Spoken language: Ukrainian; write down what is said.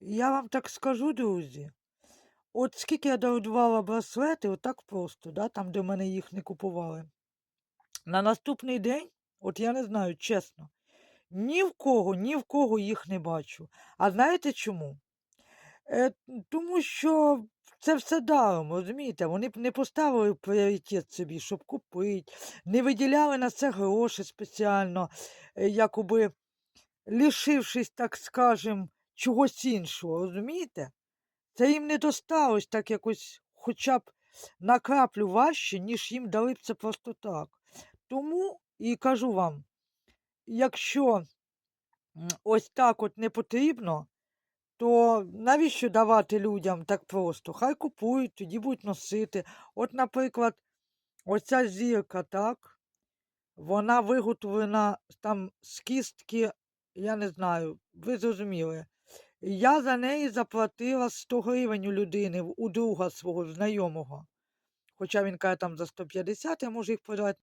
Я вам так скажу, друзі. От скільки я дарувала браслети, отак просто, да, там, де мене їх не купували. На наступний день, от я не знаю, чесно, ні в кого, ні в кого їх не бачу. А знаєте чому? Е, тому що це все даром, розумієте? Вони б не поставили пріоритет собі, щоб купити, не виділяли на це гроші спеціально, е, якоби лишившись, так скажем, чогось іншого, розумієте? Це їм не досталось так якось хоча б на краплю важче, ніж їм дали б це просто так. Тому і кажу вам, якщо ось так от не потрібно, то навіщо давати людям так просто? Хай купують, тоді будуть носити. От, наприклад, оця зірка, так, вона виготовлена там з кістки, я не знаю, ви зрозуміли. Я за неї заплатила 100 гривень у людини, у друга свого знайомого. Хоча він каже там за 150, я можу їх продавати